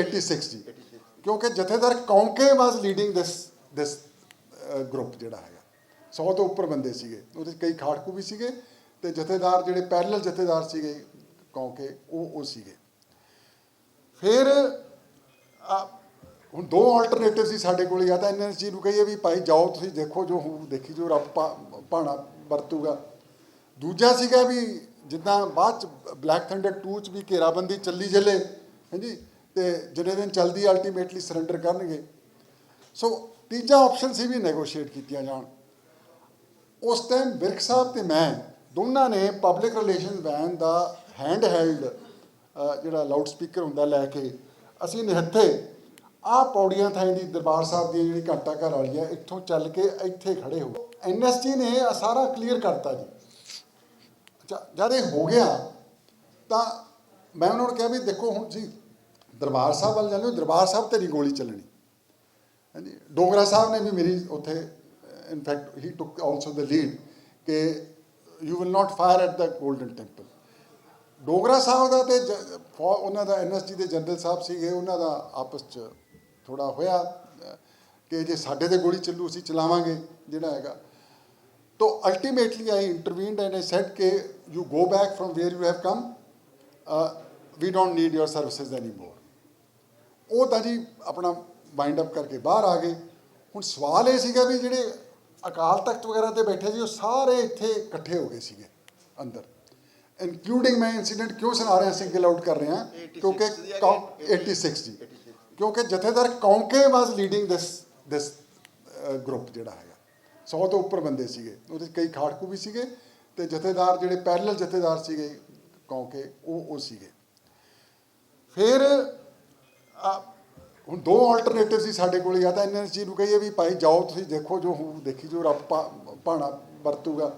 86 ਜੀ। ਕਿਉਂਕਿ ਜਥੇਦਾਰ Kaunke was leading this this group ਜਿਹੜਾ ਹੈਗਾ। 100 ਤੋਂ ਉੱਪਰ ਬੰਦੇ ਸੀਗੇ। ਉਹਦੇ 'ਚ ਕਈ ਖਾੜਕੂ ਵੀ ਸੀਗੇ ਤੇ ਜਥੇਦਾਰ ਜਿਹੜੇ ਪੈਰਲਲ ਜਥੇਦਾਰ ਸੀਗੇ ਕੌਂਕੇ, ਉਹ ਉਹ ਸੀਗੇ। ਫਿਰ ਹੁਣ ਦੋ ਆਲਟਰਨੇਟਿਵ ਸੀ ਸਾਡੇ ਕੋਲ। ਜਾਂ ਤਾਂ ਇਹਨਾਂ ਚੀਜ਼ ਨੂੰ ਕਹੀਏ ਵੀ ਭਾਈ ਜਾਓ, ਤੁਸੀਂ ਦੇਖੋ ਜੋ ਹੋਊ, ਦੇਖੀ ਜੋ ਰੱਬ ਪਾ- ਭਾਣਾ ਵਰਤੂਗਾ। ਦੂਜਾ ਸੀਗਾ ਵੀ ਜਿੱਦਾਂ ਬਾਅਦ ਚ ਬਲੈਕ ਥੰਡਰ 2 ਚ ਵੀ ਘੇਰਾਬੰਦੀ ਚੱਲੀ ਜਲੇ ਹਾਂਜੀ? ਤੇ ਜਿਹੜੇ ਦਿਨ ਚੱਲਦੀ ਅਲਟੀਮੇਟਲੀ ਸਰੈਂਡਰ ਕਰਨਗੇ। ਸੋ ਤੀਜਾ ਆਪਸ਼ਨ ਸੀ ਵੀ ਨੈਗੋਸ਼ੀਏਟ ਕੀਤੀਆਂ ਜਾਣ। ਉਸ ਟਾਈਮ ਵਿਰਕ ਸਾਹਿਬ ਤੇ ਮੈਂ, ਦੋਨਾਂ ਨੇ ਪਬਲਿਕ ਰਿਲੇਸ਼ਨ ਵੈਨ ਦਾ ਹੈਂਡ ਹੈਲਡ ਜਿਹੜਾ ਲਾਊਡ ਸਪੀਕਰ ਹੁੰਦਾ ਲੈ ਕੇ, ਅਸੀਂ ਨਿਹੱਥੇ ਆਹ ਪੌੜੀਆਂ ਥਾਂ ਦੀ ਦਰਬਾਰ ਸਾਹਿਬ ਦੀ ਜਿਹੜੀ ਘੰਟਾ ਘਰ ਵਾਲੀ ਹੈ ਇੱਥੋਂ ਚੱਲ ਕੇ ਇੱਥੇ ਖੜੇ ਹੋ ਐਨਐਸਜੀ ਨੇ ਇਹ ਸਾਰਾ ਕਲੀਅਰ ਕਰਤਾ ਜੀ। ਅੱਛਾ, ਜਦ ਇਹ ਹੋ ਗਿਆ, ਤਾਂ ਮੈਂ ਉਹਨਾਂ ਨੂੰ ਕਿਹਾ ਵੀ ਦੇਖੋ ਹੁਣ ਜੀ ਦਰਬਾਰ ਸਾਹਿਬ ਵੱਲ ਜਾਂਦੇ ਹੋ, ਦਰਬਾਰ ਸਾਹਿਬ ਤੇਰੀ ਗੋਲੀ ਚੱਲਣੀ। ਹਾਂਜੀ, ਡੋਗਰਾ ਸਾਹਿਬ ਨੇ ਵੀ ਮੇਰੀ ਉੱਥੇ in fact he took also the lead ਕਿ you will not fire at the Golden Temple Dogra Sahib ਦਾ ਤੇ ਜ- ਫੌ- ਉਹਨਾਂ ਦਾ ਐਨਐਸਜੀ ਦੇ ਜਨਰਲ ਸਾਹਿਬ ਸੀਗੇ, ਉਹਨਾਂ ਦਾ ਆਪਸ ਚ ਥੋੜਾ ਹੋਇਆ, ਕਿ ਜੇ ਸਾਡੇ ਤੇ ਗੋਲੀ ਚੱਲੂ, ਅਸੀਂ ਚਲਾਵਾਂਗੇ, ਜਿਹੜਾ ਹੈਗਾ। ਤੋ ultimately I intervened and I said ਕਿ you go back from where you have come we don't need your services anymore ਉਹ ਤਾਂ ਜੀ ਆਪਣਾ ਵਾਈਂਡ ਅਪ ਕਰਕੇ ਬਾਹਰ ਆ ਗਏ। ਹੁਣ ਸਵਾਲ ਇਹ ਸੀਗਾ ਵੀ ਜਿਹੜੇ ਅਕਾਲ ਤਖਤ ਵਗੈਰਾ ਤੇ ਬੈਠੇ ਸੀ ਉਹ ਸਾਰੇ ਇੱਥੇ ਇਕੱਠੇ ਹੋ ਗਏ ਸੀਗੇ ਅੰਦਰ। ਇਨਕਲੂਡਿੰਗ ਮੈਂ ਇਨਸੀਡੈਂਟ ਕਿਉਂ ਸੁਣਾ ਰਿਹਾ ਸਿੰਗਲ ਆਊਟ ਕਰ ਰਿਹਾ। ਕਿਉਂਕਿ ਕੌਂ- 86 ਜੀ ਕਿਉਂਕਿ ਜਥੇਦਾਰ Kaunke was leading this this group ਜਿਹੜਾ ਹੈਗਾ। 100 ਤੋਂ ਉੱਪਰ ਬੰਦੇ ਸੀਗੇ। ਉਹਦੇ ਕਈ ਖਾੜਕੂ ਵੀ ਸੀਗੇ ਤੇ ਜਥੇਦਾਰ ਜਿਹੜੇ ਪੈਰਲਲ ਜਥੇਦਾਰ ਸੀਗੇ ਕੌਂਕੇ ਉਹ ਉਹ ਸੀਗੇ। ਫਿਰ ਹੁਣ ਦੋ ਆਲਟਰਨੇਟਿਵ ਸੀ ਸਾਡੇ ਕੋਲ, ਜਾਂ ਤਾਂ ਇਹਨਾਂ ਚੀਜ਼ ਨੂੰ ਕਹੀਏ ਵੀ ਭਾਈ ਜਾਓ, ਤੁਸੀਂ ਦੇਖੋ ਜੋ ਹੋਊ, ਦੇਖੀ ਜੋ ਰੱਬ ਪਾ- ਭਾਣਾ ਵਰਤੂਗਾ।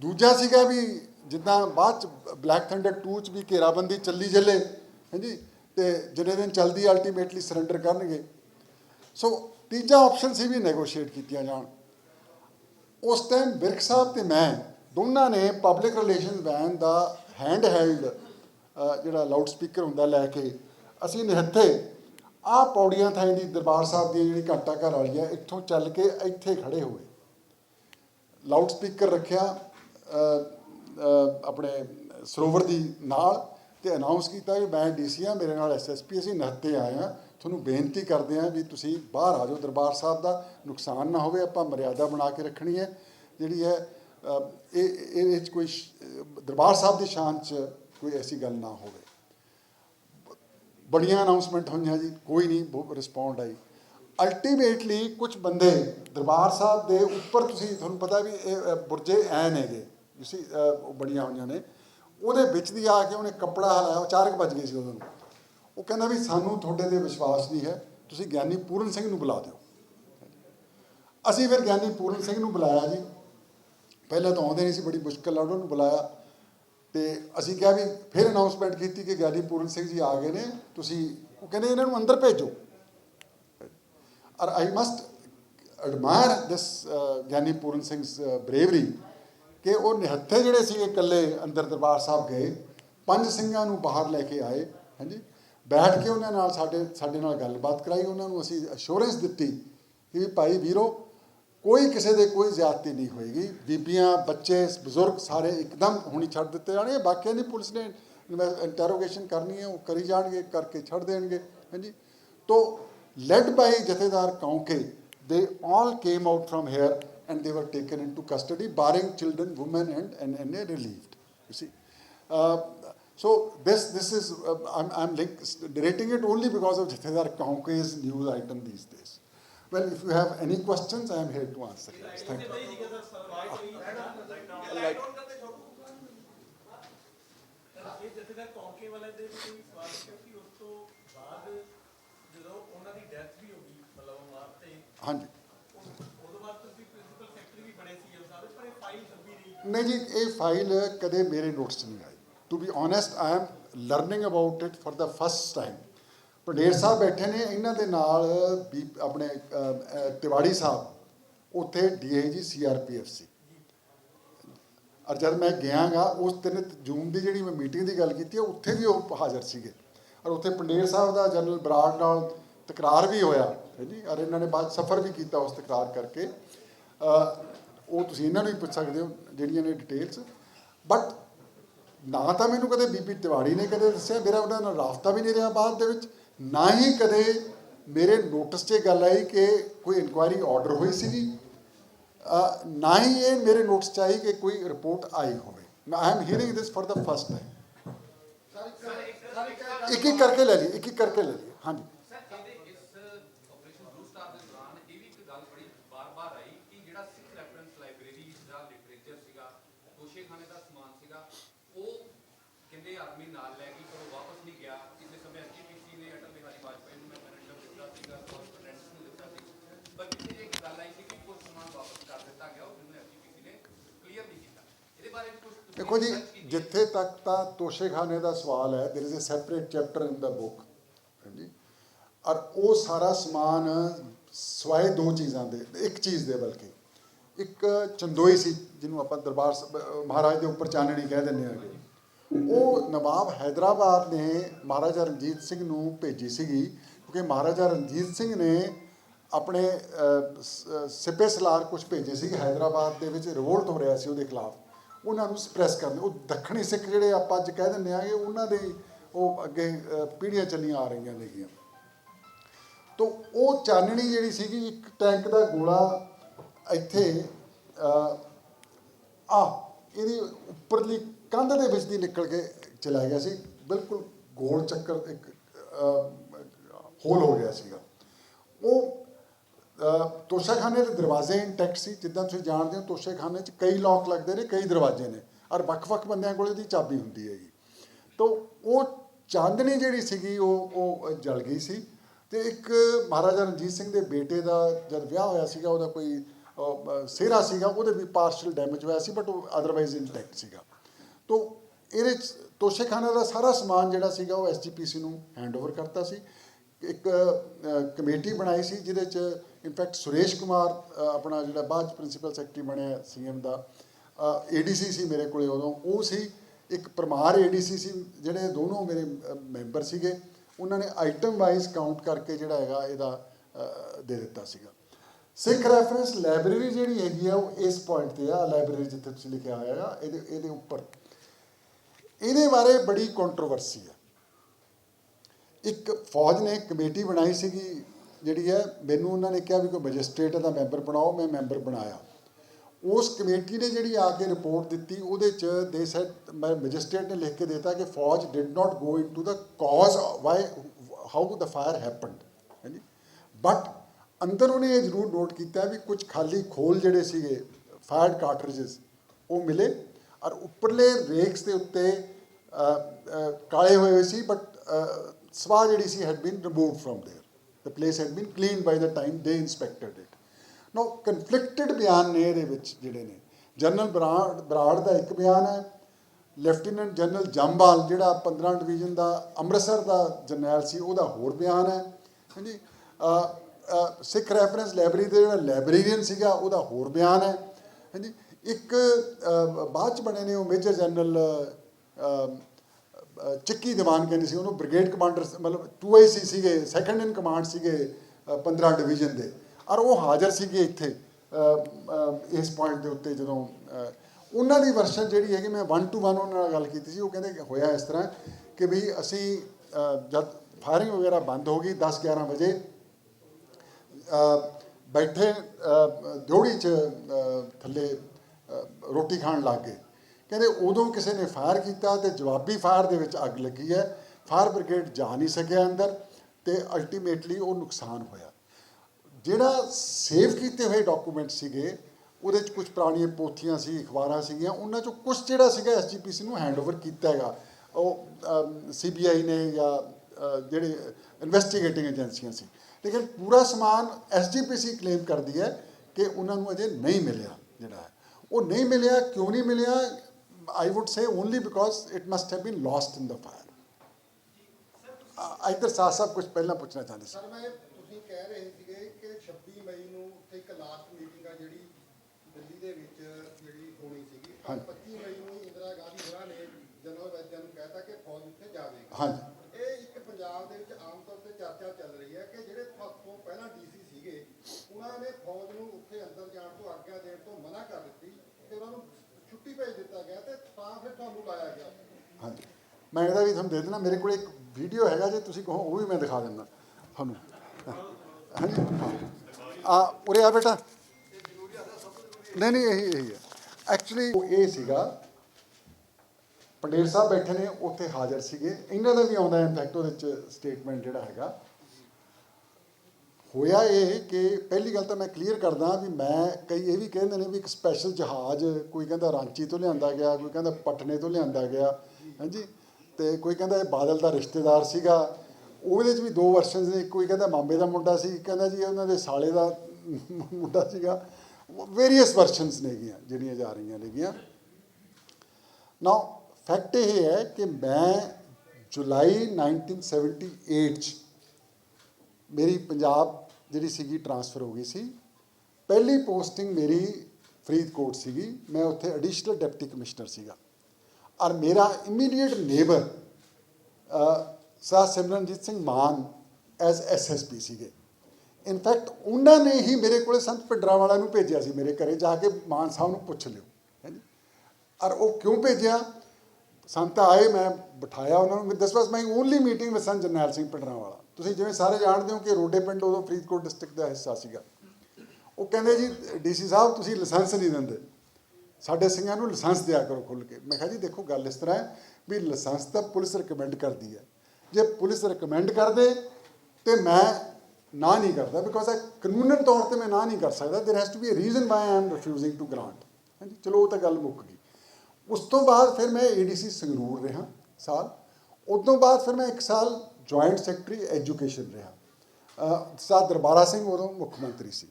ਦੂਜਾ ਸੀਗਾ ਵੀ ਜਿੱਦਾਂ ਬਾਅਦ ਚ ਬਲੈਕ ਥੰਡਰ 2 ਚ ਵੀ ਘੇਰਾਬੰਦੀ ਚੱਲੀ ਜਲੇ ਹਾਂਜੀ, ਤੇ ਜਿਹੜੇ ਦਿਨ ਚੱਲਦੀ ਅਲਟੀਮੇਟਲੀ ਸਰੈਂਡਰ ਕਰਨਗੇ। ਸੋ ਤੀਜਾ ਆਪਸ਼ਨ ਸੀ ਵੀ ਨੈਗੋਸ਼ੀਏਟ ਕੀਤੀਆਂ ਜਾਣ। ਉਸ ਟਾਈਮ ਵਿਰਕ ਸਾਹਿਬ ਤੇ ਮੈਂ, ਦੋਨਾਂ ਨੇ ਪਬਲਿਕ ਰਿਲੇਸ਼ਨ ਵੈਨ ਦਾ ਹੈਂਡ ਹੈਲਡ ਜਿਹੜਾ ਲਾਊਡ ਸਪੀਕਰ ਹੁੰਦਾ ਲੈ ਕੇ ਅਸੀਂ ਨਿਹੱਥੇ ਆਹ ਪੌੜੀਆਂ ਥਾਂ ਦੀ ਦਰਬਾਰ ਸਾਹਿਬ ਦੀ ਜਿਹੜੀ ਘੰਟਾ ਘਰ ਵਾਲੀ ਹੈ ਇੱਥੋਂ ਚੱਲ ਕੇ ਇੱਥੇ ਖੜੇ ਹੋਏ। ਲਾਊਡ ਸਪੀਕਰ ਰੱਖਿਆ ਆਪਣੇ ਸਰੋਵਰ ਦੀ ਨਾਲ ਤੇ ਅਨਾਉਂਸ ਕੀਤਾ ਵੀ ਮੈਂ ਡੀਸੀ ਆ ਮੇਰੇ ਨਾਲ ਐਸਐਸਪੀ ਅਸੀਂ ਨਹੱਤੇ ਆਏ ਆ ਤੁਹਾਨੂੰ ਬੇਨਤੀ ਕਰਦੇ ਆ ਵੀ ਤੁਸੀਂ ਬਾਹਰ ਆ ਜਾਓ ਦਰਬਾਰ ਸਾਹਿਬ ਦਾ। ਨੁਕਸਾਨ ਨਾ ਹੋਵੇ, ਆਪਾਂ ਮਰਿਆਦਾ ਬਣਾ ਕੇ ਰੱਖਣੀ ਹੈ। ਜਿਹੜੀ ਹੈ ਇਹ ਇਹ ਇਹ 'ਚ ਕੋਈ ਦਰਬਾਰ ਸਾਹਿਬ ਦੀ ਸ਼ਾਨ 'ਚ ਕੋਈ ਐਸੀ ਗੱਲ ਨਾ ਹੋਵੇ। ਬੜੀਆਂ ਅਨਾਉਂਸਮੈਂਟ ਹੋਈਆਂ ਜੀ, ਕੋਈ ਨਹੀਂ ਰਿਸਪੌਂਡ ਆਈ। ਅਲਟੀਮੇਟਲੀ ਕੁਝ ਬੰਦੇ ਦਰਬਾਰ ਸਾਹਿਬ ਦੇ ਉੱਪਰ ਤੁਸੀਂ ਤੁਹਾਨੂੰ ਪਤਾ ਵੀ ਇਹ ਬੁਰਜੇ ਐ ਨੇਗੇ ਤੁਸੀਂ ਉਹ ਬੜੀਆਂ ਹੋਈਆਂ ਨੇ। ਉਹਦੇ ਵਿੱਚ ਦੀ ਆ ਕੇ ਉਹਨੇ ਕੱਪੜਾ ਹਲਾਇਆ, ਉਹ ਚਾਰਕ ਵੱਜ ਗਏ ਸੀ ਉਦੋਂ ਉਹ ਕਹਿੰਦਾ ਵੀ ਸਾਨੂੰ ਤੁਹਾਡੇ ਤੇ ਵਿਸ਼ਵਾਸ ਨਹੀਂ ਹੈ, ਤੁਸੀਂ ਗਿਆਨੀ ਪੂਰਨ ਸਿੰਘ ਨੂੰ ਬੁਲਾ ਦਿਓ। ਅਸੀਂ ਫਿਰ ਗਿਆਨੀ ਪੂਰਨ ਸਿੰਘ ਨੂੰ ਬੁਲਾਇਆ ਜੀ। ਪਹਿਲਾਂ ਤਾਂ ਆਉਂਦੇ ਨਹੀਂ ਸੀ, ਬੜੀ ਮੁਸ਼ਕਲ ਨਾਲ ਉਹਨਾਂ ਨੂੰ ਬੁਲਾਇਆ। ਤੇ ਅਸੀਂ ਕਿਹਾ ਵੀ ਫਿਰ ਅਨਾਉਂਸਮੈਂਟ ਕੀਤੀ ਕਿ ਗਿਆਨੀ ਪੂਰਨ ਸਿੰਘ ਜੀ ਆ ਗਏ ਨੇ, ਤੁਸੀਂ ਉਹ ਕਹਿੰਦੇ ਇਹਨਾਂ ਨੂੰ ਅੰਦਰ ਭੇਜੋ। ਔਰ ਆਈ ਮਸਟ ਐਡਮਾਇਰ ਦਿਸ ਗਿਆਨੀ ਪੂਰਨ ਸਿੰਘ's ਬਰੇਵਰੀ ਕਿ ਉਹ ਨਿਹੱਥੇ ਜਿਹੜੇ ਸੀ ਇਕੱਲੇ ਅੰਦਰ ਦਰਬਾਰ ਸਾਹਿਬ ਗਏ, ਪੰਜ ਸਿੰਘਾਂ ਨੂੰ ਬਾਹਰ ਲੈ ਕੇ ਆਏ, ਹਾਂਜੀ। ਬੈਠ ਕੇ ਉਹਨਾਂ ਨਾਲ ਸਾਡੇ ਸਾਡੇ ਨਾਲ ਗੱਲਬਾਤ ਕਰਾਈ, ਉਹਨਾਂ ਨੂੰ ਅਸੀਂ ਅਸ਼ੋਰੈਂਸ ਦਿੱਤੀ ਕਿ ਵੀ ਭਾਈ ਵੀਰੋ ਕੋਈ ਕਿਸੇ ਦੇ ਕੋਈ ਜ਼ਿਆਦਤੀ ਨਹੀਂ ਹੋਏਗੀ ਬੀਬੀਆਂ ਬੱਚੇ ਬਜ਼ੁਰਗ ਸਾਰੇ ਇੱਕਦਮ ਹੁਣੀ ਛੱਡ ਦਿੱਤੇ ਜਾਣਗੇ ਬਾਕੀਆਂ ਦੀ ਪੁਲਿਸ ਨੇ ਇੰਟਰੋਗੇਸ਼ਨ ਕਰਨੀ ਹੈ ਉਹ ਕਰੀ ਜਾਣਗੇ ਕਰਕੇ ਛੱਡ ਦੇਣਗੇ ਹਾਂਜੀ ਤੋਂ ਲੈਡ ਬਾਈ ਜਥੇਦਾਰ Kaunke they all came out from here and they were taken into custody barring children women and and and relieved you see so this this is uh, i'm i'm like narrating it only because of jathedar kaunke's news item these days well, if you have any questions, i am here to answer guys. thank you. ਇਹ ਜਥੇਦਾਰ ਕੌਂਕੇ ਵਾਲੇ ਦੇ ਵੀ ਕੋਈ ਸਵਾਲ ਸੀ ਕਿ ਉਸ ਤੋਂ ਬਾਅਦ ਜਦੋਂ ਉਹਨਾਂ ਦੀ ਡੈਥ ਵੀ ਹੋ ਗਈ ਮਤਲਬ ਉਹ ਮਾਰਤੇ ਹਾਂਜੀ ਉਦੋਂ ਬਾਅਦ ਤੁਸੀਂ ਪ੍ਰਿੰਸੀਪਲ ਸੈਕਟਰੀ ਵੀ ਬਣੇ ਸੀ ਉਸ ਸਾਹਿਬ ਪਰ ਇਹ ਫਾਈਲ ਲੱਭੀ ਨਹੀਂ ਨਹੀਂ ਜੀ ਇਹ ਫਾਈਲ ਕਦੇ ਮੇਰੇ ਨੋਟਿਸ 'ਚ ਨਹੀਂ I to be honest I am learning about it for the first time Pander Sahib ਬੈਠੇ ਨੇ, ਇਹਨਾਂ ਦੇ ਨਾਲ ਵੀ ਆਪਣੇ ਤਿਵਾੜੀ ਸਾਹਿਬ, ਉੱਥੇ ਡੀਏਜੀ ਸੀਆਰਪੀਐਫ ਸੀ ਔਰ ਜਦ ਮੈਂ ਗਿਆਗਾ, ਉਸ ਦਿਨ ਜੂਨ ਦੀ ਜਿਹੜੀ ਮੈਂ ਮੀਟਿੰਗ ਦੀ ਗੱਲ ਕੀਤੀ ਉੱਥੇ ਵੀ ਉਹ ਹਾਜ਼ਰ ਸੀਗੇ। ਔਰ ਉੱਥੇ ਪੰਡੇਰ ਸਾਹਿਬ ਦਾ ਜਨਰਲ ਬਰਾੜ ਨਾਲ ਤਕਰਾਰ ਵੀ ਹੋਇਆ, ਹੈ ਜੀ? ਔਰ ਇਹਨਾਂ ਨੇ ਬਾਅਦ ਸਫਰ ਵੀ ਕੀਤਾ ਉਸ ਤਕਰਾਰ ਕਰਕੇ। ਉਹ ਤੁਸੀਂ ਇਹਨਾਂ ਨੂੰ ਹੀ ਪੁੱਛ ਸਕਦੇ ਹੋ, ਜਿਹੜੀਆਂ ਨੇ ਡਿਟੇਲਸ ਬਟ ਨਾ ਤਾਂ ਮੈਨੂੰ ਕਦੇ ਬੀਬੀ ਤਿਵਾੜੀ ਨੇ ਕਦੇ ਦੱਸਿਆ, ਮੇਰਾ ਉਹਨਾਂ ਨਾਲ ਰਾਫਤਾ ਵੀ ਨਹੀਂ ਰਿਹਾ ਬਾਅਦ ਦੇ ਵਿੱਚ। ਨਾ ਹੀ ਕਦੇ ਮੇਰੇ ਨੋਟਿਸ 'ਚ ਗੱਲ ਆਈ ਕਿ ਕੋਈ ਇਨਕੁਆਇਰੀ ਆਰਡਰ ਹੋਈ ਸੀਗੀ। ਨਾ ਹੀ ਇਹ ਮੇਰੇ ਨੋਟਿਸ 'ਚ ਆਈ ਕਿ ਕੋਈ ਰਿਪੋਰਟ ਆਈ ਹੋਵੇ। I am hearing this for the first time ਇੱਕ ਇੱਕ ਕਰਕੇ ਲੈ ਲਈ ਇੱਕ ਇੱਕ ਕਰਕੇ ਲੈ ਲਈ ਹਾਂਜੀ ਸਰ ਕਹਿੰਦੇ ਇਸ ਆਪਰੇਸ਼ਨ ਬਲੂ ਸਟਾਰ ਦੇ ਦੌਰਾਨ ਇਹ ਵੀ ਇੱਕ ਗੱਲ ਬੜੀ ਬਾਰ-ਬਾਰ ਆਈ ਕਿ ਜਿਹੜਾ ਸਿੱਖ ਰੈਫਰੈਂਸ ਲਾਇਬ੍ਰੇਰੀ ਦਾ ਲਿਟਰੇਚਰ ਸੀਗਾ ਕੋਸ਼ੇਖਾਨੇ ਦਾ ਸਮਾਨ ਸੀਗਾ ਉਹ ਕਹਿੰਦੇ ਆਰਮੀ ਨਾਲ ਲੈ ਗਈ ਪਰ ਉਹ ਵਾਪਸ ਨਹੀਂ ਗਿਆ ਕਿਸੇ ਸਮੇਂ ਐਸਜੀਪੀਸੀ ਨੇ ਅਟਲ ਬਿਹਾਰੀ ਵਾਜਪੇਈ ਨੂੰ ਮੈਮੋਰੈਂਡਮ ਦਿੱਤਾ ਸੀਗਾ ਕਾਰਸਪੋਰੈਂਟਸ ਨੂੰ ਦਿੱਤਾ ਸੀ ਪਰ ਪਿੱਛੇ ਜੇ ਇੱਕ ਗੱਲ ਆਈ ਸੀ ਕਿ ਕੁਝ ਸਮਾਨ ਵਾਪਸ ਕਰ ਦਿੱਤਾ ਗਿਆ ਉਹ ਜਿਹਨੂੰ ਐਸਜੀਪੀਸੀ ਨੇ ਕਲੀਅਰ ਨਹੀਂ ਕੀਤਾ ਇਹਦੇ ਬਾਰੇ ਕੁਝ ਦੇਖੋ ਜੀ ਜਿੱਥੇ ਤੱਕ ਤਾਂ ਤੋਸ਼ੇਖਾਨੇ ਦਾ ਸਵਾਲ ਹੈ there is a separate chapter in the book ਹਾਂਜੀ। ਔਰ ਉਹ ਸਾਰਾ ਸਮਾਨ ਸਵਾਏ ਦੋ ਚੀਜ਼ਾਂ ਦੇ ਇੱਕ ਚੀਜ਼ ਦੇ ਬਲਕਿ ਇੱਕ ਚੰਦੋਈ ਸੀ ਜਿਹਨੂੰ ਆਪਾਂ ਦਰਬਾਰ ਸ- ਮਹਾਰਾਜ ਦੇ ਉੱਪਰ ਚਾਨਣੀ ਕਹਿ ਦਿੰਦੇ ਹਾਂ। ਉਹ ਨਵਾਬ ਹੈਦਰਾਬਾਦ ਨੇ ਮਹਾਰਾਜਾ ਰਣਜੀਤ ਸਿੰਘ ਨੂੰ ਭੇਜੀ ਸੀਗੀ ਕਿਉਂਕਿ ਮਹਾਰਾਜਾ ਰਣਜੀਤ ਸਿੰਘ ਨੇ ਆਪਣੇ ਅਹ, ਸਿਪੇ ਸਲਾਰ ਕੁਝ ਭੇਜੇ ਸੀ ਹੈਦਰਾਬਾਦ ਦੇ ਵਿੱਚ ਰਿਵੋਲਟ ਹੋ ਰਿਹਾ ਸੀ ਉਹਦੇ ਖਿਲਾਫ। ਉਹਨਾਂ ਨੂੰ ਸਪਰੈਸ ਕਰਨ। ਉਹ ਦੱਖਣੀ ਸਿੱਖ ਜਿਹੜੇ ਆਪਾਂ ਅੱਜ ਕਹਿ ਦਿੰਦੇ ਆਗੇ ਉਹਨਾਂ ਦੇ ਉਹ ਅੱਗੇ ਅਹ, ਪੀੜ੍ਹੀਆਂ ਚੱਲੀਆਂ ਆ ਰਹੀਆਂ ਨੇਗੀਆਂ। ਤੋ ਉਹ ਚਾਨਣੀ ਜਿਹੜੀ ਸੀਗੀ ਇੱਕ ਟੈਂਕ ਦਾ ਗੋਲਾ ਇੱਥੇ ਅਹ, ਆ ਇਹਦੀ ਉੱਪਰਲੀ ਕੰਧ ਦੇ ਵਿੱਚ ਦੀ ਨਿਕਲ ਕੇ ਚਲਾ ਗਿਆ ਸੀ। ਬਿਲਕੁਲ ਗੋਲ ਚੱਕਰ ਇੱਕ ਹੋਲ ਹੋ ਗਿਆ ਸੀਗਾ। ਉਹ ਤੋਸ਼ਾਖਾਨੇ ਦੇ ਦਰਵਾਜ਼ੇ ਇੰਟੈਕਟ ਸੀ, ਜਿੱਦਾਂ ਤੁਸੀਂ ਜਾਣਦੇ ਹੋ ਤੋਸ਼ਾਖਾਨੇ 'ਚ ਕਈ ਲੌਕ ਲੱਗਦੇ ਨੇ, ਕਈ ਦਰਵਾਜ਼ੇ ਨੇ, ਔਰ ਵੱਖ-ਵੱਖ ਬੰਦਿਆਂ ਕੋਲ ਇਹਦੀ ਚਾਬੀ ਹੁੰਦੀ ਹੈਗੀ। ਤੋ ਉਹ ਚਾਂਦਨੀ ਜਿਹੜੀ ਸੀਗੀ, ਉਹ ਉਹ ਜਲ ਗਈ ਸੀ ਤੇ ਇੱਕ ਮਹਾਰਾਜਾ ਰਣਜੀਤ ਸਿੰਘ ਦੇ ਬੇਟੇ ਦਾ ਜਦ ਵਿਆਹ ਹੋਇਆ ਸੀਗਾ, ਉਹਦਾ ਕੋਈ ਸਿਹਰਾ ਸੀਗਾ, ਉਹਦੇ ਵੀ ਪਾਰਸ਼ਲ ਡੈਮੇਜ ਹੋਇਆ ਸੀ ਬਟ ਉਹ ਅਦਰਵਾਈਜ਼ ਇੰਟੈਕਟ ਸੀਗਾ। ਤੋ ਇਹਦੇ 'ਚ ਤੋਸ਼ੇਖਾਨਾ ਦਾ ਸਾਰਾ ਸਮਾਨ ਜਿਹੜਾ ਸੀਗਾ, ਉਹ ਐਸਜੀਪੀਸੀ ਨੂੰ ਹੈਂਡਓਵਰ ਕਰਤਾ ਸੀ। ਇੱਕ ਕਮੇਟੀ ਬਣਾਈ ਸੀ ਜਿਹਦੇ 'ਚ ਇਨਫੈਕਟ ਸੁਰੇਸ਼ ਕੁਮਾਰ ਆਪਣਾ ਜਿਹੜਾ ਬਾਅਦ 'ਚ ਪ੍ਰਿੰਸੀਪਲ ਸੈਕਟਰੀ ਬਣਿਆ ਸੀਐਮ ਦਾ ਏਡੀਸੀ ਸੀ ਮੇਰੇ ਕੋਲੇ ਉਦੋਂ। ਉਹ ਸੀ ਇੱਕ ਪਰਮਾਰ ਏਡੀਸੀ ਸੀ, ਜਿਹੜੇ ਦੋਨੋਂ ਮੇਰੇ ਮੈਂਬਰ ਸੀਗੇ। ਉਹਨਾਂ ਨੇ ਆਈਟਮ ਵਾਈਜ਼ ਕਾਊਂਟ ਕਰਕੇ ਜਿਹੜਾ ਹੈਗਾ ਇਹਦਾ ਦੇ ਦਿੱਤਾ ਸੀਗਾ। ਸਿੱਖ ਰੈਫਰੈਂਸ ਲਾਇਬ੍ਰੇਰੀ ਜਿਹੜੀ ਹੈਗੀ ਆ, ਉਹ ਇਸ ਪੁਆਇੰਟ ਤੇ ਆ ਲਾਇਬ੍ਰੇਰੀ ਜਿੱਥੇ ਤੁਸੀਂ ਲਿਖਿਆ ਹੋਇਆ ਹੈਗਾ ਇਹਦੇ ਇਹਦੇ ਉੱਪਰ। ਇਹਦੇ ਬਾਰੇ ਬੜੀ ਕੰਟਰੋਵਰਸੀ ਹੈ ਇੱਕ ਫੌਜ ਨੇ ਕਮੇਟੀ ਬਣਾਈ ਸੀਗੀ, ਜਿਹੜੀ ਹੈ, ਮੈਨੂੰ ਉਹਨਾਂ ਨੇ ਕਿਹਾ ਵੀ ਕੋਈ ਮੈਜਿਸਟ੍ਰੇਟ ਦਾ ਮੈਂਬਰ ਬਣਾਓ, ਮੈਂ ਮੈਂਬਰ ਬਣਾਇਆ। ਉਸ ਕਮੇਟੀ ਨੇ ਜਿਹੜੀ ਆ ਕੇ ਰਿਪੋਰਟ ਦਿੱਤੀ, ਉਹਦੇ ਚ ਦੇ ਸੈਡ ਮੈਜਿਸਟ੍ਰੇਟ ਨੇ ਲਿਖ ਕੇ ਦਿੱਤਾ ਕਿ ਫੌਜ did not go into the cause why how the fire happened ਹਾਂਜੀ। ਬਟ ਅੰਦਰ ਉਹਨੇ ਇਹ ਜ਼ਰੂਰ ਨੋਟ ਕੀਤਾ ਵੀ ਕੁਝ ਖਾਲੀ ਖੋਲ ਜਿਹੜੇ ਸੀਗੇ ਫਾਇਰਡ ਕਾਰਟ੍ਰਿਜਸ ਉਹ ਮਿਲੇ। ਔਰ ਉੱਪਰਲੇ ਰੇਕਸ ਦੇ ਉੱਤੇ ਕਾਲੇ ਹੋਏ ਹੋਏ ਸੀ but Swan ADC had been removed from there. The place had been cleaned by the time they inspected it. No conflicted ਬਿਆਨ ਨੇ ਇਹਦੇ ਵਿੱਚ ਜਿਹੜੇ ਨੇ ਜਨਰਲ ਬਰਾੜ ਬਰਾੜ ਦਾ ਇੱਕ ਬਿਆਨ ਹੈ ਲੈਫਟੀਨੈਂਟ ਜਨਰਲ ਜੰਬਾਲ ਜਿਹੜਾ 15 ਡਿਵੀਜ਼ਨ ਦਾ, ਅੰਮ੍ਰਿਤਸਰ ਦਾ ਜਰਨੈਲ ਸੀ, ਉਹਦਾ ਹੋਰ ਬਿਆਨ ਹੈ ਹਾਂਜੀ ਸਿੱਖ ਰੈਫਰੈਂਸ ਲਾਇਬ੍ਰੇਰੀ ਦੇ ਜਿਹੜਾ ਲਾਇਬ੍ਰੇਰੀਅਨ ਸੀਗਾ, ਉਹਦਾ ਹੋਰ ਬਿਆਨ ਹੈ ਹਾਂਜੀ, ਇੱਕ ਬਾਅਦ ਚ ਬਣੇ ਨੇ ਉਹ ਮੇਜਰ ਜਨਰਲ ਚੱਕੀ ਦੀਵਾਨ ਕਹਿੰਦੇ ਸੀ ਉਹਨੂੰ ਬ੍ਰਿਗੇਡ ਕਮਾਂਡਰ ਮਤਲਬ 2IC ਸੀਗੇ ਸੈਕੰਡ ਇਨ ਕਮਾਂਡ ਸੀਗੇ ਅ, 15 ਡਿਵੀਜ਼ਨ ਦੇ। ਔਰ ਉਹ ਹਾਜ਼ਰ ਸੀਗੇ ਇੱਥੇ ਇਸ ਪੁਆਇੰਟ ਦੇ ਉੱਤੇ ਜਦੋਂ ਉਹਨਾਂ ਦੀ ਵਰਸ਼ਨ ਜਿਹੜੀ ਹੈਗੀ ਮੈਂ 1 ਟੂ 1 ਉਹਨਾਂ ਨਾਲ ਗੱਲ ਕੀਤੀ ਸੀ ਉਹ ਕਹਿੰਦੇ ਹੋਇਆ ਇਸ ਤਰ੍ਹਾਂ ਕਿ ਵੀ ਅਸੀਂ ਜਦ ਫਾਇਰਿੰਗ ਵਗੈਰਾ ਬੰਦ ਹੋ ਗਈ 10 11 ਵਜੇ ਬੈਠੇ ਅ, ਦਿਉੜੀ 'ਚ ਥੱਲੇ ਰੋਟੀ ਖਾਣ ਲੱਗ ਗਏ। ਕਹਿੰਦੇ ਉਦੋਂ ਕਿਸੇ ਨੇ ਫਾਇਰ ਕੀਤਾ ਤੇ ਜਵਾਬੀ ਫਾਇਰ ਦੇ ਵਿੱਚ ਅੱਗ ਲੱਗੀ ਹੈ। ਫਾਇਰ ਬ੍ਰਿਗੇਡ ਜਾ ਨਹੀਂ ਸਕਿਆ ਅੰਦਰ ਤੇ ਅਲਟੀਮੇਟਲੀ ਉਹ ਨੁਕਸਾਨ ਹੋਇਆ। ਜਿਹੜਾ ਸੇਵ ਕੀਤੇ ਹੋਏ ਡਾਕੂਮੈਂਟ ਸੀਗੇ, ਉਹਦੇ ਚ ਕੁਝ ਪੁਰਾਣੀਆਂ ਪੋਥੀਆਂ ਸੀ, ਅਖਬਾਰਾਂ ਸੀਗੀਆਂ, ਉਹਨਾਂ ਚੋਂ ਕੁਝ ਜਿਹੜਾ ਸੀਗਾ ਐਸਜੀਪੀਸੀ ਨੂੰ ਹੈਂਡਓਵਰ ਕੀਤਾ ਹੈਗਾ। ਉਹ ਸੀਬੀਆਈ ਨੇ ਜਾਂ ਜਿਹੜੇ ਇਨਵੈਸਟੀਗੇਟਿੰਗ ਏਜੰਸੀਆਂ ਸੀ। ਲੇਕਿਨ ਪੂਰਾ ਸਮਾਨ ਐਸਜੀਪੀਸੀ ਕਲੇਮ ਕਰਦੀ ਹੈ ਕਿ ਉਹਨਾਂ ਨੂੰ ਅਜੇ ਨਹੀਂ ਮਿਲਿਆ ਜਿਹੜਾ ਉਹ ਨਹੀਂ ਮਿਲਿਆ, ਕਿਉਂ ਨਹੀਂ ਮਿਲਿਆ? I would say only because it must have been lost in the fire ਇੱਧਰ ਸਾਹ ਸਾਹਿਬ ਕੁਝ ਪਹਿਲਾਂ ਪੁੱਛਣਾ ਚਾਹੁੰਦੇ ਸੀ ਸਰ ਮੈਂ ਤੁਸੀਂ ਕਹਿ ਰਹੇ ਸੀਗੇ ਕਿ 26 ਮਈ ਨੂੰ ਉੱਥੇ ਇੱਕ ਲਾਸਟ ਮੀਟਿੰਗ ਆ ਜਿਹੜੀ ਦਿੱਲੀ ਦੇ ਵਿੱਚ ਜਿਹੜੀ ਹੋਣੀ ਸੀਗੀ ਪਰ ਹਾਂਜੀ। 25 ਮਈ ਨੂੰ ਇੰਦਰਾ ਗਾਂਧੀ ਹੋਰਾਂ ਨੇ ਜਨਰਲ ਵੈਦਿਆ ਨੂੰ ਕਹਿਤਾ ਕਿ ਫੌਜ ਉੱਥੇ ਜਾਵੇਗੀ ਹਾਂਜੀ ਛੁੱਟੀ ਭੇਜ ਦਿੱਤਾ ਗਿਆ ਤੇ ਤਾਂ ਫਿਰ ਤੁਹਾਨੂੰ ਲਾਇਆ ਗਿਆ। ਹਾਂਜੀ। ਮੈਂ ਇਹਦਾ ਵੀ ਤੁਹਾਨੂੰ ਦੇ ਦੇਣਾ ਮੇਰੇ ਕੋਲ ਇੱਕ ਵੀਡੀਓ ਹੈਗਾ, ਜੇ ਤੁਸੀਂ ਕਹੋ, ਉਹ ਵੀ ਮੈਂ ਦਿਖਾ ਦਿੰਦਾ ਤੁਹਾਨੂੰ। ਹਾਂਜੀ ਆ, ਉਰੇ ਆ ਬੇਟਾ। ਨਹੀਂ ਨਹੀਂ, ਇਹੀ ਇਹੀ ਹੈ। ਐਕਚੁਅਲੀ ਇਹ ਸੀਗਾ, ਪੰਡੇਰ ਸਾਹਿਬ ਬੈਠੇ ਨੇ, ਉੱਥੇ ਹਾਜ਼ਰ ਸੀਗੇ। ਇਹਨਾਂ ਦਾ ਵੀ ਆਉਂਦਾ ਇਨਫੈਕਟ ਉਹਦੇ ਚ ਸਟੇਟਮੈਂਟ ਜਿਹੜਾ ਹੈਗਾ। ਹੋਇਆ ਇਹ ਕਿ ਪਹਿਲੀ ਗੱਲ ਤਾਂ ਮੈਂ ਕਲੀਅਰ ਕਰਦਾ ਵੀ ਮੈਂ ਕਈ ਇਹ ਵੀ ਕਹਿੰਦੇ ਨੇ ਵੀ ਇੱਕ ਸਪੈਸ਼ਲ ਜਹਾਜ਼ ਕੋਈ ਕਹਿੰਦਾ ਰਾਂਚੀ ਤੋਂ ਲਿਆਂਦਾ ਗਿਆ, ਕੋਈ ਕਹਿੰਦਾ ਪਟਨੇ ਤੋਂ ਲਿਆਂਦਾ ਗਿਆ, ਹਾਂਜੀ, ਤੇ ਕੋਈ ਕਹਿੰਦਾ ਇਹ ਬਾਦਲ ਦਾ ਰਿਸ਼ਤੇਦਾਰ ਸੀਗਾ। ਉਹਦੇ 'ਚ ਵੀ ਦੋ ਵਰਸ਼ਨਸ ਨੇ ਕੋਈ ਕਹਿੰਦਾ ਮਾਮੇ ਦਾ ਮੁੰਡਾ ਸੀ ਕਹਿੰਦਾ ਜੀ ਉਹਨਾਂ ਦੇ ਸਾਲੇ ਦਾ ਮੁੰਡਾ ਸੀਗਾ। ਵੇਰੀਅਸ ਵਰਸ਼ਨਸ ਨੇਗੀਆਂ ਜਿਹੜੀਆਂ ਜਾ ਰਹੀਆਂ ਨੇਗੀਆਂ ਨਾਓ ਫੈਕਟ ਇਹ ਹੈ ਕਿ ਮੈਂ ਜੁਲਾਈ 1978 ਚ ਮੇਰੀ ਪੰਜਾਬ ਜਿਹੜੀ ਸੀਗੀ ਟਰਾਂਸਫਰ ਹੋ ਗਈ ਸੀ। ਪਹਿਲੀ ਪੋਸਟਿੰਗ ਮੇਰੀ ਫਰੀਦਕੋਟ ਸੀਗੀ। ਮੈਂ ਉੱਥੇ ਐਡੀਸ਼ਨਲ ਡਿਪਟੀ ਕਮਿਸ਼ਨਰ ਸੀਗਾ। ਔਰ ਮੇਰਾ ਇਮੀਡੀਏਟ ਨੇਬਰ ਸਾ ਸਿਮਰਨਜੀਤ ਸਿੰਘ ਮਾਨ ਐਸ ਐਸਐਸਪੀ ਸੀਗੇ। ਇਨਫੈਕਟ ਉਹਨਾਂ ਨੇ ਹੀ ਮੇਰੇ ਕੋਲੇ ਸੰਤ ਪਿੰਡਰਾ ਵਾਲਾ ਨੂੰ ਭੇਜਿਆ ਸੀ, ਮੇਰੇ ਘਰੇ ਜਾ ਕੇ ਮਾਨ ਸਾਹਿਬ ਨੂੰ ਪੁੱਛ ਲਿਓ। ਹੈਂਜੀ ਔਰ ਉਹ ਕਿਉਂ ਭੇਜਿਆ? ਸੰਤ ਆਏ, ਮੈਂ ਬਿਠਾਇਆ ਉਹਨਾਂ ਨੂੰ। ਮੈਂ this was my only meeting with Sant Jarnail Singh ਪਿੰਡਰਾ ਵਾਲਾ ਤੁਸੀਂ ਜਿਵੇਂ ਸਾਰੇ ਜਾਣਦੇ ਹੋ ਕਿ ਰੋਡੇ ਪਿੰਡ ਉਦੋਂ ਫਰੀਦਕੋਟ ਡਿਸਟ੍ਰਿਕਟ ਦਾ ਹਿੱਸਾ ਸੀਗਾ। ਉਹ ਕਹਿੰਦੇ ਜੀ ਡੀਸੀ ਸਾਹਿਬ ਤੁਸੀਂ ਲਾਇਸੈਂਸ ਨਹੀਂ ਦਿੰਦੇ। ਸਾਡੇ ਸਿੰਘਾਂ ਨੂੰ ਲਾਇਸੈਂਸ ਦਿਆ ਕਰੋ ਖੁੱਲ ਕੇ। ਮੈਂ ਕਿਹਾ ਜੀ, ਦੇਖੋ ਗੱਲ ਇਸ ਤਰ੍ਹਾਂ ਹੈ ਵੀ ਲਾਇਸੈਂਸ ਤਾਂ ਪੁਲਿਸ ਰਿਕਮੈਂਡ ਕਰਦੀ ਹੈ। ਜੇ ਪੁਲਿਸ ਰეკਮੈਂਡ ਕਰਦੇ ਤੇ ਮੈਂ ਨਾ ਨਹੀਂ ਕਰਦਾ ਬਿਕੋਜ਼ ਆ ਕਾਨੂੰਨਨ ਤੌਰ ਤੇ ਮੈਂ ਨਾ ਨਹੀਂ ਕਰ ਸਕਦਾ। There has to be a reason why I'm refusing to grant ਹਾਂਜੀ, ਚਲੋ ਉਹ ਤਾਂ ਗੱਲ ਮੁੱਕ ਗਈ। ਉਸ ਤੋਂ ਬਾਅਦ ਫਿਰ ਮੈਂ ਏਡੀਸੀ ਸੰਗਰੂਰ ਰਿਹਾ ਸਾਲ। ਉਸ ਤੋਂ ਬਾਅਦ ਫਿਰ ਮੈਂ ਇੱਕ ਸਾਲ ਜੁਆਇੰਟ ਸੈਕਟਰੀ ਐਜੂਕੇਸ਼ਨ ਰਿਹਾ। ਅਹ ਦਰਬਾਰਾ ਸਿੰਘ ਉਦੋਂ ਮੁੱਖ ਮੰਤਰੀ ਸੀ।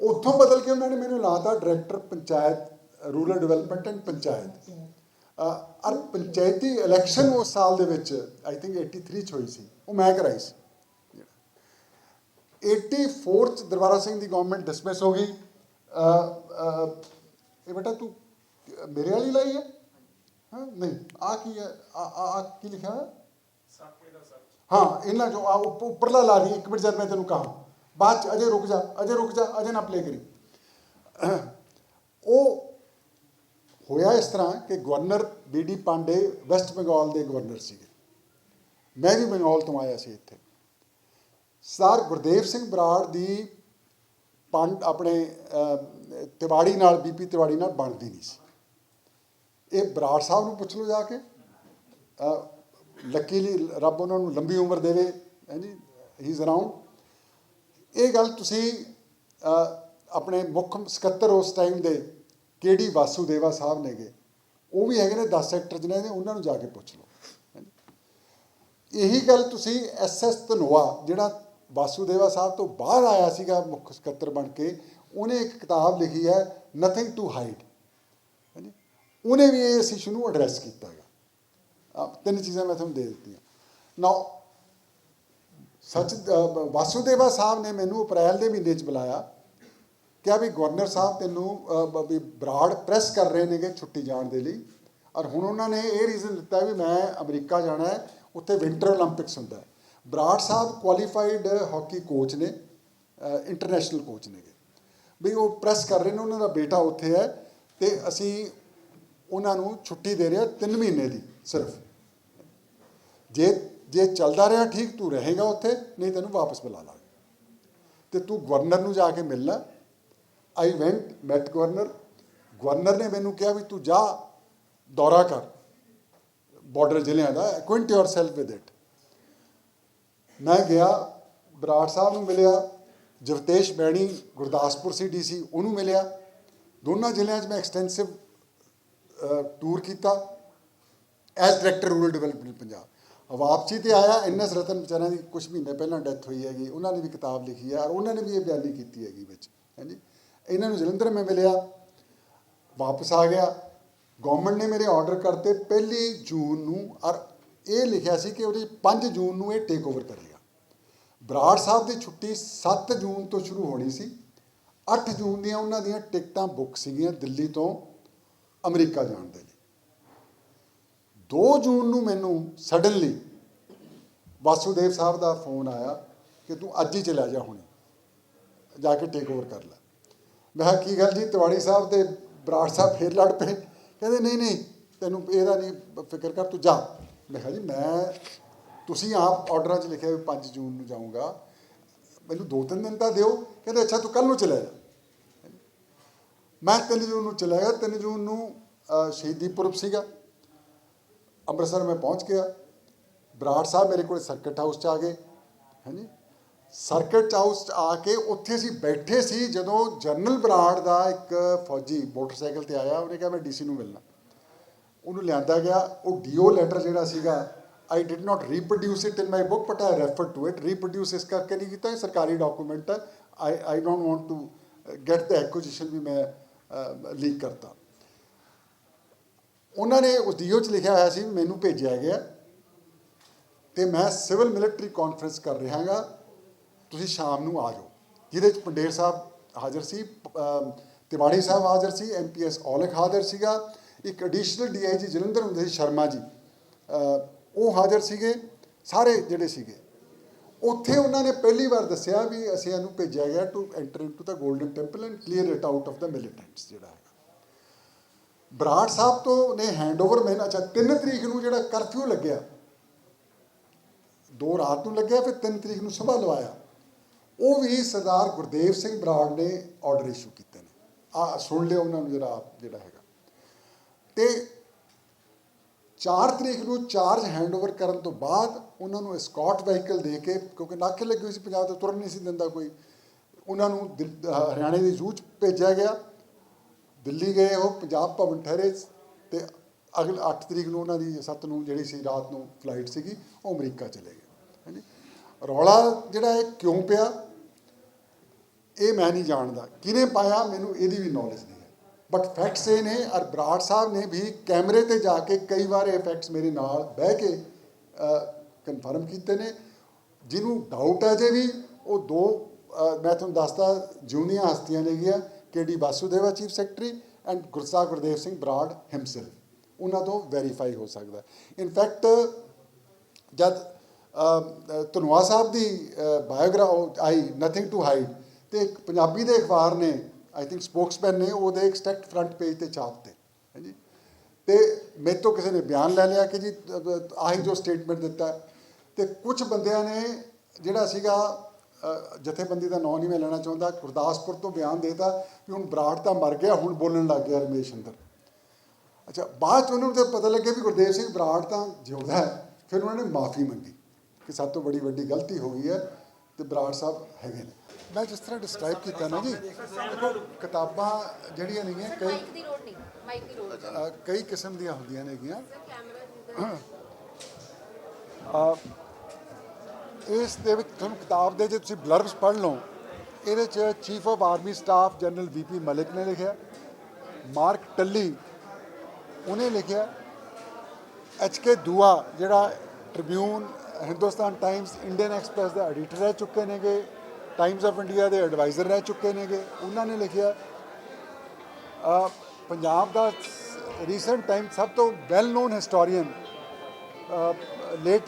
ਉੱਥੋਂ ਬਦਲ ਕੇ ਉਹਨਾਂ ਨੇ ਮੈਨੂੰ ਲਾਤਾ director panchayat rural development and panchayat uh ਪੰਚਾਇਤੀ ਇਲੈਕਸ਼ਨ ਉਸ ਸਾਲ ਦੇ ਵਿੱਚ ਆਈ ਥਿੰਕ 83 ਚ ਹੋਈ ਸੀ। ਉਹ ਮੈਂ ਕਰਾਈ ਸੀ। 84 ਚ ਦਰਬਾਰਾ ਸਿੰਘ ਦੀ ਗਵਰਨਮੈਂਟ ਡਿਸਮਿਸ ਹੋ ਗਈ। ਇਹ ਬੇਟਾ ਤੂੰ ਮੇਰੇ ਵਾਲੀ ਲਾਈ ਹੈ? ਹਾਂ, ਨਹੀਂ ਆ ਕੀ ਹੈ? ਆ ਆ ਕੀ ਲਿਖਿਆ ਹੈ ਸਾਕੇ ਦਾ ਸੱਚ ਹਾਂ, ਇਹਨਾਂ ਜੋ ਆ ਉੱਪਰਲਾ ਲਾ ਦੀ ਇੱਕ ਮਿੰਟ ਜਦ ਮੈਂ ਤੈਨੂੰ ਕਹਾਂ। ਬਾਅਦ ਚ ਅਜੇ ਰੁਕ ਜਾ, ਅਜੇ ਰੁਕ ਜਾ, ਅਜੇ ਨਾ ਪਲੇ ਕਰੀ। ਉਹ ਹੋਇਆ ਇਸ ਤਰ੍ਹਾਂ ਕਿ governor BD Pandey West Bengal ਦੇ ਗਵਰਨਰ ਸੀਗੇ। ਮੈਂ ਵੀ ਬੰਗਾਲ ਤੋਂ ਆਇਆ ਸੀ ਇੱਥੇ। ਸਰ ਗੁਰਦੇਵ ਸਿੰਘ ਬਰਾੜ ਦੀ ਪੰਡ, ਆਪਣੇ ਤਿਵਾੜੀ ਨਾਲ ਬੀਪੀ ਤਿਵਾੜੀ ਨਾਲ ਬਣਦੀ ਨਹੀਂ ਸੀ। ਇਹ ਬਰਾੜ ਸਾਹਿਬ ਨੂੰ ਪੁੱਛ ਲਓ ਜਾ ਕੇ। ਲੱਕੀਲੀ, ਰੱਬ ਉਹਨਾਂ ਨੂੰ ਲੰਬੀ ਉਮਰ ਦੇਵੇ ਹਾਂਜੀ ਹੀ ਇਜ਼ ਅਰਾਊਂਡ ਇਹ ਗੱਲ ਤੁਸੀਂ ਆਪਣੇ ਮੁੱਖ ਸਕੱਤਰ ਉਸ ਟਾਈਮ ਦੇ, ਕਿਹੜੀ ਵਾਸੂਦੇਵਾ ਸਾਹਿਬ ਨੇਗੇ? ਉਹ ਵੀ ਹੈਗੇ ਨੇ 10 ਸੈਕਟਰ ਜਿਹਨਾਂ ਨੇ, ਉਹਨਾਂ ਨੂੰ ਜਾ ਕੇ ਪੁੱਛ ਲਓ। ਹਾਂਜੀ। ਇਹੀ ਗੱਲ ਤੁਸੀਂ ਐਸਐਸ ਧਨੋਆ, ਜਿਹੜਾ ਵਾਸੂਦੇਵਾ ਸਾਹਿਬ ਤੋਂ ਬਾਹਰ ਆਇਆ ਸੀਗਾ ਮੁੱਖ ਸਕੱਤਰ ਬਣ ਕੇ, ਉਹਨੇ ਇੱਕ ਕਿਤਾਬ ਲਿਖੀ ਹੈ ਨਥਿੰਗ ਟੂ ਹਾਈਡ ਹਾਂਜੀ ਉਹਨੇ ਵੀ ਇਸ ਇਸ਼ੂ ਨੂੰ ਐਡਰੈਸ ਕੀਤਾ ਹੈਗਾ। ਤਿੰਨ ਚੀਜ਼ਾਂ ਮੈਂ ਤੁਹਾਨੂੰ ਦੇ ਦਿੱਤੀਆਂ। ਨਾ ਸੱਚ ਵਾਸੂਦੇਵਾ ਸਾਹਿਬ ਨੇ ਮੈਨੂੰ ਅਪ੍ਰੈਲ ਦੇ ਮਹੀਨੇ 'ਚ ਬੁਲਾਇਆ, ਕਿਹਾ ਵੀ ਗਵਰਨਰ ਸਾਹਿਬ ਤੈਨੂੰ ਵੀ ਬਰਾਡ ਪ੍ਰੈਸ ਕਰ ਰਹੇ ਨੇਗੇ ਛੁੱਟੀ ਜਾਣ ਦੇ ਲਈ। ਔਰ ਹੁਣ ਉਹਨਾਂ ਨੇ ਇਹ ਰੀਜ਼ਨ ਦਿੱਤਾ ਵੀ ਮੈਂ ਅਮਰੀਕਾ ਜਾਣਾ ਹੈ, ਉੱਥੇ ਵਿੰਟਰ 올림픽ਸ ਹੁੰਦਾ ਹੈ। ਬਰਾੜ ਸਾਹਿਬ ਕੁਆਲੀਫਾਈਡ ਹਾਕੀ ਕੋਚ ਨੇ ਇੰਟਰਨੈਸ਼ਨਲ ਕੋਚ ਨੇਗੇ। ਵੀ ਉਹ ਪ੍ਰੈਸ ਕਰ ਰਹੇ ਨੇ, ਉਹਨਾਂ ਦਾ ਬੇਟਾ ਉੱਥੇ ਹੈ ਤੇ ਅਸੀਂ ਉਹਨਾਂ ਨੂੰ ਛੁੱਟੀ ਦੇ ਰਿਹਾ ਹਾਂ 3 ਮਹੀਨੇ ਦੀ, ਸਿਰਫ। ਜੇ ਜੇ ਚੱਲਦਾ ਰਿਹਾ ਠੀਕ, ਤੂੰ ਰਹੇਗਾ ਉੱਥੇ, ਨਹੀਂ ਤੈਨੂੰ ਵਾਪਸ ਬੁਲਾ ਲਾਂਗੇ। ਤੇ ਤੂੰ ਗਵਰਨਰ ਨੂੰ ਜਾ ਕੇ ਮਿਲਣਾ। I went met governor. Governor ਨੇ ਮੈਨੂੰ ਕਿਹਾ ਵੀ ਤੂੰ ਜਾ, ਦੌਰਾ ਕਰ। ਬਾਰਡਰ ਜ਼ਿਲ੍ਹਿਆਂ ਦਾ ਅਕੁਇੰਟ yourself ਵਿਦ ਇਟ ਮੈਂ ਗਿਆ, ਬਰਾੜ ਸਾਹਿਬ ਨੂੰ ਮਿਲਿਆ ਜਵਤੇਸ਼ ਬੈਣੀ, ਗੁਰਦਾਸਪੁਰ ਸੀ ਡੀਸੀ ਉਹਨੂੰ ਮਿਲਿਆ। ਦੋਨਾਂ ਜ਼ਿਲ੍ਹਿਆਂ 'ਚ ਮੈਂ ਐਕਸਟੈਂਸਿਵ ਟੂਰ ਕੀਤਾ as director rural development Punjab. ਵਾਪਸੀ ਤੇ ਆਇਆ ਐਨਐਸ ਰਤਨ ਵਿਚਾਰਿਆਂ ਦੀ ਕੁਝ ਮਹੀਨੇ ਪਹਿਲਾਂ ਡੈਥ ਹੋਈ ਹੈਗੀ ਉਹਨਾਂ ਨੇ ਵੀ ਕਿਤਾਬ ਲਿਖੀ ਹੈ ਔਰ ਉਹਨਾਂ ਨੇ ਵੀ ਇਹ ਬਿਆਨੀ ਕੀਤੀ ਹੈਗੀ ਵਿੱਚ ਹਾਂਜੀ ਇਹਨਾਂ ਨੂੰ ਜਲੰਧਰ ਮੈਂ ਮਿਲਿਆ ਵਾਪਸ ਆ ਗਿਆ ਗਵਰਨਮੈਂਟ ਨੇ ਮੇਰੇ ਆਰਡਰ ਕਰਤੇ ਪਹਿਲੀ ਜੂਨ ਨੂੰ ਔਰ ਇਹ ਲਿਖਿਆ ਸੀ ਕਿ ਉਹਦੀ 5 ਜੂਨ ਨੂੰ ਇਹ ਟੇਕ ਓਵਰ ਕਰੇਗਾ ਬਰਾੜ ਸਾਹਿਬ ਦੀ ਛੁੱਟੀ 7 ਜੂਨ ਤੋਂ ਸ਼ੁਰੂ ਹੋਣੀ ਸੀ 8 ਜੂਨ ਦੀਆਂ ਉਹਨਾਂ ਦੀਆਂ ਟਿਕਟਾਂ ਬੁੱਕ ਸੀਗੀਆਂ ਦਿੱਲੀ ਤੋਂ ਅਮਰੀਕਾ ਜਾਣ ਦੇ ਲਈ। 2 ਜੂਨ ਨੂੰ ਮੈਨੂੰ ਸਡਨਲੀ ਵਾਸੂਦੇਵ ਸਾਹਿਬ ਦਾ ਫੋਨ ਆਇਆ ਕਿ ਤੂੰ ਅੱਜ ਹੀ ਚਲਾ ਜਾ ਹੁਣੇ, ਜਾ ਕੇ ਟੇਕ ਓਵਰ ਕਰ ਲੈ। ਮੈਂ ਕਿਹਾ, ਕੀ ਗੱਲ ਜੀ? ਤਿਵਾੜੀ ਸਾਹਿਬ ਤੇ ਬਰਾੜ ਸਾਹਿਬ ਫੇਰ ਲੜ ਪਏ। ਕਹਿੰਦੇ, ਨਹੀਂ ਨਹੀਂ, ਤੈਨੂੰ ਇਹਦਾ ਨਹੀਂ ਫਿਕਰ ਕਰ, ਤੂੰ ਜਾ। ਮੈਂ ਕਿਹਾ ਜੀ, ਮੈਂ, ਤੁਸੀਂ ਆਪ ਆਰਡਰਾਂ 'ਚ ਲਿਖਿਆ ਵੀ 5 ਜੂਨ ਨੂੰ ਜਾਊਂਗਾ। ਮੈਨੂੰ ਦੋ ਤਿੰਨ ਦਿਨ ਤਾਂ ਦਿਓ। ਕਹਿੰਦੇ, ਅੱਛਾ, ਤੂੰ ਕੱਲ ਨੂੰ ਚਲਾ ਜਾ। ਮੈਂ 3 ਜੂਨ ਨੂੰ ਚਲਾ ਗਿਆ 3 ਜੂਨ ਨੂੰ ਸ਼ਹੀਦੀ ਪੁਰਬ ਸੀਗਾ। ਅੰਮ੍ਰਿਤਸਰ ਮੈਂ ਪਹੁੰਚ ਗਿਆ। ਬਰਾੜ ਸਾਹਿਬ ਮੇਰੇ ਕੋਲ ਸਰਕਟ ਹਾਊਸ 'ਚ ਆ ਗਏ, ਹਾਂਜੀ। ਸਰਕਟ ਹਾਊਸ 'ਚ ਆ ਕੇ ਉੱਥੇ ਅਸੀਂ ਬੈਠੇ ਸੀ ਜਦੋਂ ਜਨਰਲ ਬਰਾੜ ਦਾ ਇੱਕ ਫੌਜੀ ਮੋਟਰਸਾਈਕਲ ਤੇ ਆਇਆ, ਉਹਨੇ ਕਿਹਾ ਮੈਂ ਡੀਸੀ ਨੂੰ ਮਿਲਣਾ। ਉਹਨੂੰ ਲਿਆਂਦਾ ਗਿਆ, ਉਹ ਡੀਓ ਲੈਟਰ ਜਿਹੜਾ ਸੀਗਾ I did not reproduce it in my book but I refer to it reproduce ਇਸ ਕਰਕੇ ਨਹੀਂ ਕੀਤਾ, ਇਹ ਸਰਕਾਰੀ ਡਾਕੂਮੈਂਟ ਹੈ। I I don't want to get the accusation ਵੀ ਮੈਂ ਲੀਕ ਕਰਤਾ। ਉਹਨਾਂ ਨੇ ਉਸ ਡੀਓ 'ਚ ਲਿਖਿਆ ਹੋਇਆ ਸੀ, ਮੈਨੂੰ ਭੇਜਿਆ ਗਿਆ ਤੇ ਮੈਂ ਸਿਵਲ ਮਿਲਟਰੀ ਕਾਨਫਰੰਸ ਕਰ ਰਿਹਾ ਰਿਹਾਗਾ ਤੁਸੀਂ ਸ਼ਾਮ ਨੂੰ ਆ ਜਾਓ। ਜਿਹਦੇ ਚ ਪੰਡੇਰ ਸਾਹਿਬ ਹਾਜ਼ਰ ਸੀ ਤਿਵਾੜੀ ਸਾਹਿਬ ਹਾਜ਼ਰ ਸੀ ਐਮਪੀਐਸ ਔਲਖ ਹਾਜ਼ਰ ਸੀਗਾ। ਇੱਕ ਐਡੀਸ਼ਨਲ ਡੀਆਈਜੀ ਜਲੰਧਰ ਹੁੰਦੇ ਸੀ, ਸ਼ਰਮਾ ਜੀ। ਉਹ ਹਾਜ਼ਰ ਸੀਗੇ, ਸਾਰੇ ਜਿਹੜੇ ਸੀਗੇ। ਉੱਥੇ ਉਹਨਾਂ ਨੇ ਪਹਿਲੀ ਵਾਰ ਦੱਸਿਆ ਵੀ ਅਸੀਂ ਇਹਨੂੰ ਭੇਜਿਆ ਗਿਆ to enter into the golden temple and clear it out of the militants ਜਿਹੜਾ ਹੈਗਾ। ਬਰਾੜ ਸਾਹਿਬ ਤੋਂ ਨੇ ਹੈਂਡਓਵਰ ਮੈਨੂੰ ਅੱਛਾ 3 ਤਰੀਕ ਨੂੰ ਜਿਹੜਾ ਕਰਫਿਊ ਲੱਗਿਆ, ਦੋ ਰਾਤ ਨੂੰ ਲੱਗਿਆ, ਫਿਰ 3 ਤਰੀਕ ਨੂੰ ਸਵੇਰ ਲਵਾਇਆ। ਉਹ ਵੀ ਸਰਦਾਰ ਗੁਰਦੇਵ ਸਿੰਘ ਬਰਾੜ ਨੇ ਆਰਡਰ ਇਸ਼ੂ ਕੀਤੇ ਨੇ। ਆ ਸੁਣ ਲਿਓ ਉਹਨਾਂ ਨੂੰ ਜਰਾ ਆਪ ਜਿਹੜਾ ਹੈਗਾ। ਤੇ 4 ਤਰੀਕ ਨੂੰ ਚਾਰਜ ਹੈਂਡਓਵਰ ਕਰਨ ਤੋਂ ਬਾਅਦ ਉਹਨਾਂ ਨੂੰ ਐਸਕॉर्ट ਵਹੀਕਲ ਦੇ ਕੇ, ਕਿਉਂਕਿ ਨਾਕੇ ਲੱਗੇ ਹੋਏ ਸੀ ਪੰਜਾਬ ਤੋਂ, ਤੁਰਨ ਨਹੀਂ ਸੀ ਦਿੰਦਾ ਕੋਈ। ਉਹਨਾਂ ਨੂੰ ਦਿੱਲ- ਹਰਿਆਣੇ ਦੀ ਜ਼ੂ 'ਚ ਭੇਜਿਆ ਗਿਆ। ਦਿੱਲੀ ਗਏ ਉਹ, ਪੰਜਾਬ ਭਵਨ ਠਹਿਰੇ ਤੇ ਅਗਲੇ 8 ਤਰੀਕ ਨੂੰ ਉਹਨਾਂ ਦੀ 7 ਨੂੰ ਜਿਹੜੀ ਸੀ, ਰਾਤ ਨੂੰ ਫਲਾਈਟ ਸੀਗੀ, ਉਹ ਅਮਰੀਕਾ ਚਲੇ ਗਏ। ਹਾਂਜੀ ਰੌਲਾ ਜਿਹੜਾ ਇਹ ਕਿਉਂ ਪਿਆ? ਇਹ ਮੈਂ ਨਹੀਂ ਜਾਣਦਾ। ਕਿਹਨੇ ਪਾਇਆ? ਮੈਨੂੰ ਇਹਦੀ ਵੀ ਨੌਲੇਜ ਨਹੀਂ। ਬਟ ਫੈਕਟਸ ਇਹ ਨੇ ਔਰ ਬਰਾੜ ਸਾਹਿਬ ਨੇ ਵੀ ਕੈਮਰੇ ਤੇ ਜਾ ਕੇ ਕਈ ਵਾਰ ਇਹ ਫੈਕਟਸ ਮੇਰੇ ਨਾਲ ਬਹਿ ਕੇ ਕਨਫਰਮ ਕੀਤੇ ਨੇ। ਜਿਹਨੂੰ ਡਾਊਟ ਹੈ ਜੇ ਵੀ ਉਹ ਦੋ ਮੈਂ ਤੁਹਾਨੂੰ ਦੱਸਦਾ ਜੂਨੀਅਰ ਹਸਤੀਆਂ ਨੇ ਗਿਆ KD Vasudeva chief secretary and ਗੁਰਸਾ Gurdev Singh Brar himself ਉਹਨਾਂ ਤੋਂ ਵੈਰੀਫਾਈ ਹੋ ਸਕਦਾ। ਇਨਫੈਕਟ ਜਦ ਅ, ਸਾਹਿਬ ਦੀ biography I nothing to hide ਤੇ ਇੱਕ ਪੰਜਾਬੀ ਦੇ ਅਖਬਾਰ ਨੇ ਆਈ ਥਿੰਕ ਸਪੋਕਸਮੈਨ ਨੇ ਉਹਦੇ ਐਕਸਟੈਕਟ ਫਰੰਟ ਪੇਜ ਤੇ ਛਾਪਤੇ ਹਾਂਜੀ। ਤੇ ਮੇਰੇ ਤੋਂ ਕਿਸੇ ਨੇ ਬਿਆਨ ਲੈ ਲਿਆ ਕਿ ਜੀ, ਆਹੀ ਜੋ ਸਟੇਟਮੈਂਟ ਦਿੱਤਾ ਹੈ। ਤੇ ਕੁਝ ਬੰਦਿਆਂ ਨੇ ਜਿਹੜਾ ਸੀਗਾ ਜਥੇਬੰਦੀ ਦਾ ਨਾਂ ਨਹੀਂ ਮੈਂ ਲੈਣਾ ਚਾਹੁੰਦਾ, ਗੁਰਦਾਸਪੁਰ ਤੋਂ ਬਿਆਨ ਦੇਤਾ ਕਿ ਹੁਣ ਬਰਾੜ ਤਾਂ ਮਰ ਗਿਆ, ਹੁਣ ਬੋਲਣ ਲੱਗ ਗਿਆ ਰਮੇਸ਼ ਅੰਦਰ। ਅੱਛਾ, ਬਾਅਦ ਚ ਉਹਨਾਂ ਨੂੰ ਤੇ ਪਤਾ ਲੱਗਿਆ ਵੀ ਗੁਰਦੇਵ ਸਿੰਘ ਬਰਾੜ ਤਾਂ ਜਿਉਂਦਾ ਹੈ, ਫਿਰ ਉਹਨਾਂ ਨੇ ਮਾਫੀ ਮੰਗੀ ਕਿ ਸਭ ਤੋਂ ਬੜੀ ਵੱਡੀ ਗਲਤੀ ਹੋ ਗਈ ਹੈ ਤੇ ਬਰਾੜ ਸਾਹਿਬ ਹੈਗੇ ਨੇ। ਮੈਂ ਜਿਸ ਤਰ੍ਹਾਂ ਡਿਸਕ੍ਰਾਈਬ ਕੀਤਾ ਨਾ ਜੀ ਦੇਖੋ ਕਿਤਾਬਾਂ ਜਿਹੜੀਆਂ ਨੇਗੀਆਂ ਕਈ ਮਾਈਕ ਦੀ ਲੋੜ ਨਹੀਂ ਮਾਈਕ ਦੀ ਅ, ਕਈ ਕਿਸਮ ਦੀਆਂ ਹੁੰਦੀਆਂ ਨੇਗੀਆਂ। ਕੈਮਰਾ ਇਸ ਦੇ ਵਿੱਚ ਤੁਹਾਨੂੰ ਕਿਤਾਬ ਦੇ ਜੇ ਤੁਸੀਂ ਬਲਰਬਸ ਪੜ੍ਹ ਲਓ ਇਹਦੇ ਚ chief of army staff general VP Malik ਨੇ ਲਿਖਿਆ ਮਾਰਕ ਟੱਲੀ ਉਹਨੇ ਲਿਖਿਆ ਐਚ ਕੇ ਦੂਆ ਜਿਹੜਾ Tribune Hindustan Times Indian Express ਦਾ ਐਡੀਟਰ ਰਹਿ ਚੁੱਕੇ ਨੇਗੇ ਟਾਈਮਸ ਆਫ ਇੰਡੀਆ ਦੇ ਐਡਵਾਈਜ਼ਰ ਰਹਿ ਚੁੱਕੇ ਨੇਗੇ। ਉਹਨਾਂ ਨੇ ਲਿਖਿਆ ਅ, ਪੰਜਾਬ ਦਾ ਰੀਸੈਂਟ ਟਾਈਮ ਸਭ ਤੋਂ well known historian late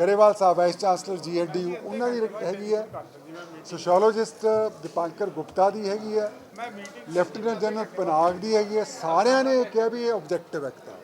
Grewal ਸਾਹਿਬ ਵਾਈਸ ਚਾਂਸਲਰ ਜੀਐਨਡੀਯੂ ਉਹਨਾਂ ਦੀ ਹੈਗੀ ਹੈ। ਸੋਸ਼ੀਓਲੋਜਿਸਟ ਦੀਪਾਂਕਰ ਗੁਪਤਾ ਦੀ ਹੈਗੀ ਹੈ। ਲੈਫਟੀਨੈਂਟ ਜਨਰਲ ਪਨਾਗ ਦੀ ਹੈਗੀ ਹੈ। ਸਾਰਿਆਂ ਨੇ ਕਿਹਾ ਵੀ ਇਹ ਆਬਜੈਕਟਿਵ ਹੈ। ਕਿਤਾਬ